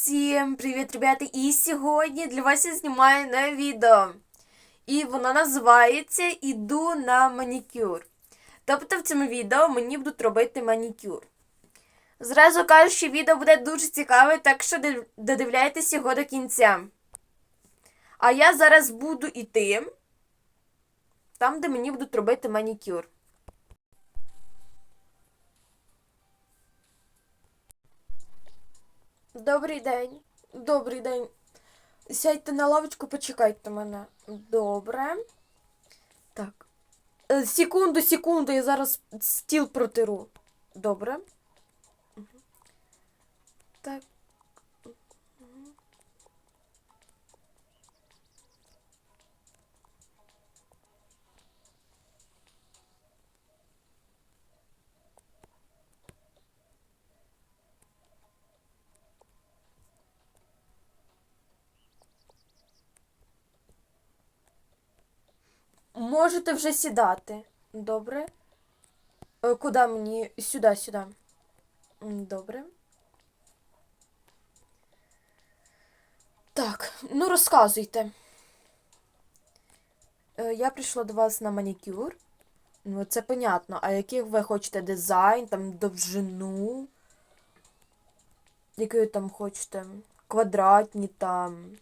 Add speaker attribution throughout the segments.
Speaker 1: Всім привіт, ребята! І сьогодні для вас я знімаю нове відео. І воно називається Іду на манікюр. Тобто в цьому відео мені будуть робити манікюр. Зразу кажу, що відео буде дуже цікаве, так що див- додивляйтесь його до кінця. А я зараз буду йти там, де мені будуть робити манікюр. Добрий день. Добрий день. Сядьте на лавочку, почекайте мене. Добре. Так. Е, Секунду, секунду, я зараз стіл протиру. Добре. Так. Можете вже сідати. Добре. Е, Куди мені? Сюди, сюди. Добре. Так, ну розказуйте. Е, Я прийшла до вас на манікюр. Ну, це понятно. А яких ви хочете дизайн, там довжину? Які ви там хочете? Квадратні там.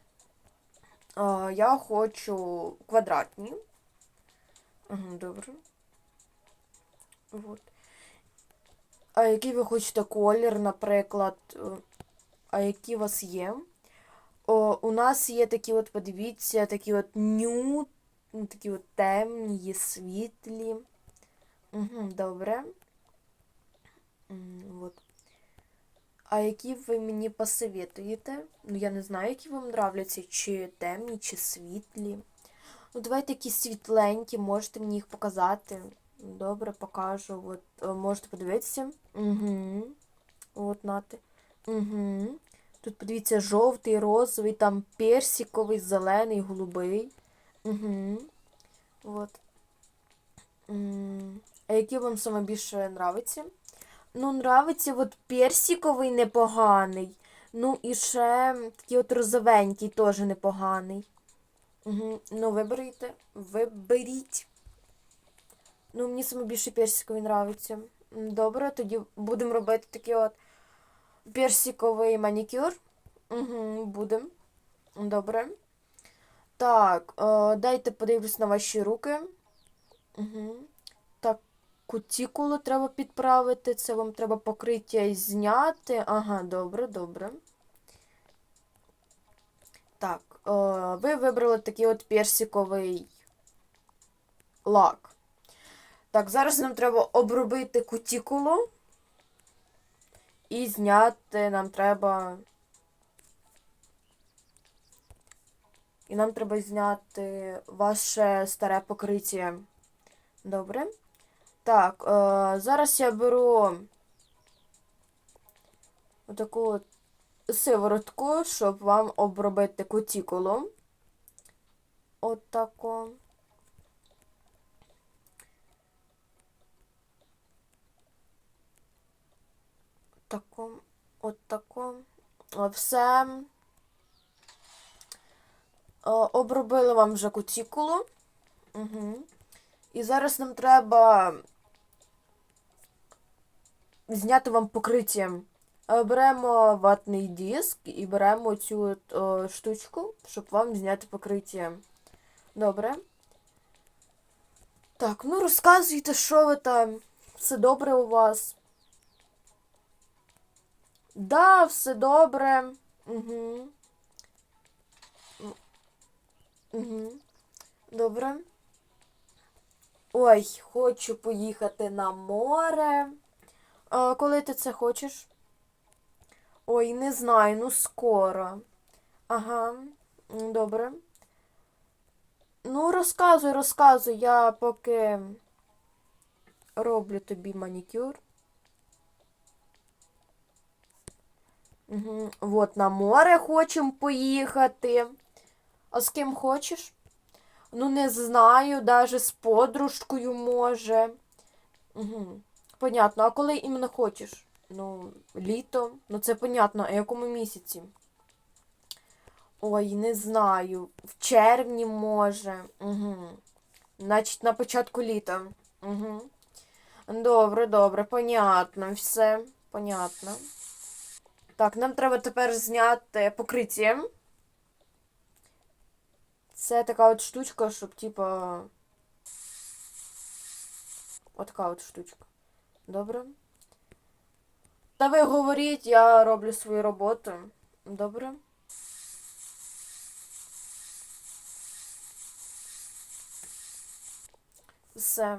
Speaker 1: Я хочу квадратні. Добре. Вот. А який ви хочете колір, наприклад? Е, А які у вас є? О, у нас є такі от, подивіться, такі от нюд, ну, такі от темні, є світлі. Угу, добре. Вот. А які ви мені посоветуєте? Ну, я не знаю, які вам нравляться, чи темні, чи світлі. Ну, давайте якісь світленькі, можете мені їх показати. Добре, покажу. От, е, можете подивитися. Угу. От, нате. Угу. Тут подивіться, жовтий, розовий, там персиковий, зелений, голубий. Угу. От. А які вам саме більше нравиться? Ну, нравиться от персиковий непоганий. Ну і ще такий от розовенький теж непоганий. Ну, виберіть. Виберіть. Ну, мені саме більше персиковий нравиться. Добре, тоді будемо робити такий от персиковий манікюр. Угу, будемо. Добре. Так, е, дайте подивлюсь на ваші руки. Угу. Так, кутікулу треба підправити. Це вам треба покриття зняти. Ага, добре, добре. Так, е, ви вибрали такий от персиковий лак. Так, зараз нам треба обробити кутікулу. І зняти нам треба. І нам треба зняти ваше старе покриття. Добре. Так, е, зараз я беру отаку от сиворотку, щоб вам обробити кутікулу. От тако. От тако. Все. Обробили вам вже кутікулу. Угу. І зараз нам треба зняти вам покриття. Е, Беремо ватний диск і беремо цю о, штучку, щоб вам зняти покриття. Добре. Так, ну розказуйте, що ви там. Все добре у вас? Да, все добре. Угу. Угу. Добре. Ой, хочу поїхати на море. А, коли ти це хочеш? Ой, не знаю, ну скоро. Ага, добре. Ну, розказуй, розказуй, я поки роблю тобі манікюр. Угу. Вот на море хочемо поїхати. А з ким хочеш? Ну, не знаю, даже з подружкою може. Угу. Понятно, а коли іменно хочеш? Ну, літо. Ну це понятно, а якому місяці? Ой, не знаю. В червні може. Угу. Значить, на початку літа. Угу. Добре, добре, понятно, все. Понятно. Так, нам треба тепер зняти покриття. Це така от штучка, щоб, типа. Отака от штучка. Добре. Та ви говоріть, я роблю свою роботу. Добре. Все.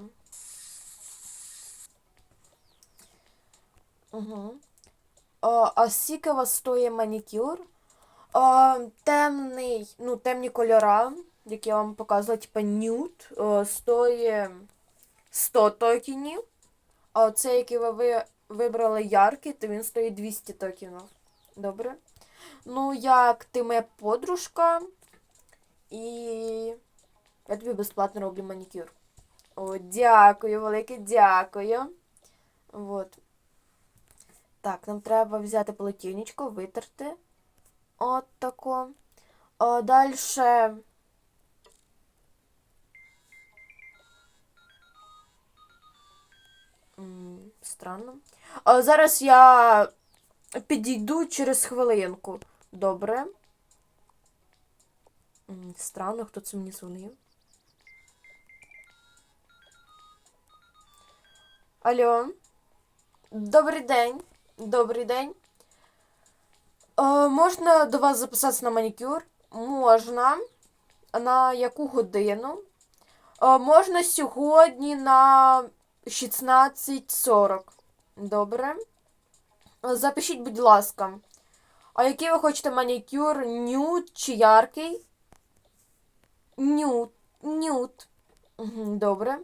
Speaker 1: Угу. А, а скільки вас стоїть манікюр? А, темний, ну, темні кольора, які я вам показувала, типа нюд, а, стоїть 100 токенів. А оцей, який ви ви вибрали яркий, то він стоїть 200 токенів. Добре? Ну, як ти моя подружка, і я тобі безплатно роблю манікюр. О, дякую, велике дякую. Вот. Так, нам треба взяти полотенечко, витерти. От тако. А, дальше. Странно. А, зараз я підійду через хвилинку. Добре. Странно, хто це мені дзвонив. Алло. Добрий день. Добрий день. Е, можна до вас записатися на манікюр? Можна. На яку годину? Е, можна сьогодні на 16.40. Добре. Запишіть, будь ласка. А який ви хочете манікюр? Нюд чи яркий? Нюд. Нюд. Добре.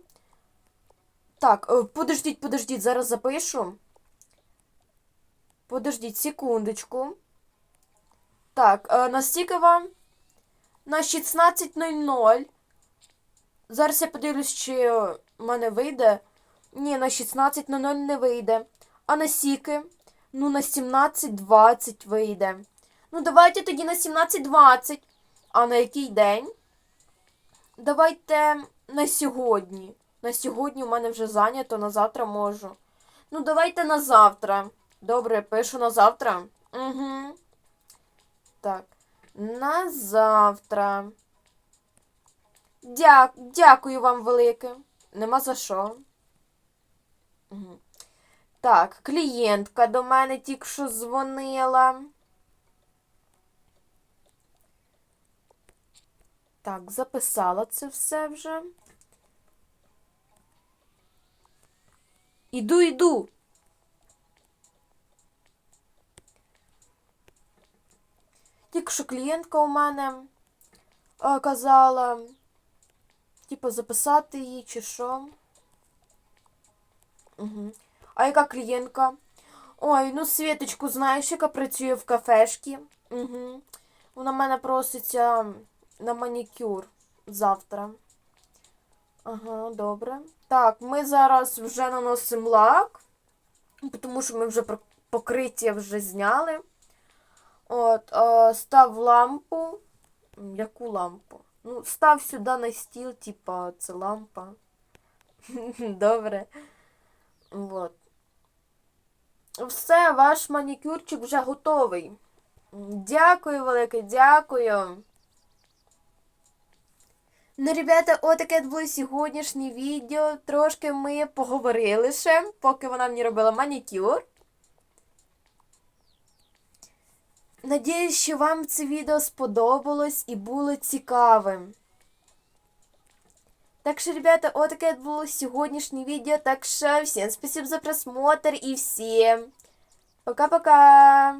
Speaker 1: Так, е, подождіть, подождіть, зараз запишу. Подождіть, секундочку. Так, е, на стільки вам? На 16.00. Зараз я подивлюсь, чи в мене вийде. Ні, на 16.00 не вийде. А на сіки? Ну, на 17.20 вийде. Ну, давайте тоді на 17.20. А на який день? Давайте на сьогодні. На сьогодні у мене вже зайнято, на завтра можу. Ну, давайте на завтра. Добре, пишу на завтра. Угу. Так. На завтра. Дя... Дякую вам велике. Нема за що. Так, клієнтка до мене тільки що дзвонила. Так, записала це все вже. Іду, іду. Тільки що клієнтка у мене е, казала, типу, записати її чи що. Угу. А яка клієнтка? Ой, ну Світочку, знаєш, яка працює в кафешці. Угу. Вона мене проситься на манікюр завтра. Ага, добре. Так, ми зараз вже наносимо лак, тому що ми вже покриття вже зняли. От, е, став лампу. Яку лампу? Ну, став сюди на стіл, типа, це лампа. Добре. Вот. Все, ваш манікюрчик вже готовий. Дякую, велике, дякую. Ну, ребята, отаке було сьогоднішнє відео. Трошки ми поговорили ще, поки вона мені робила манікюр. Надіюсь, що вам це відео сподобалось і було цікавим. Так что, ребята, вот такое было сегодняшнее видео. Так что всем спасибо за просмотр и всем пока-пока!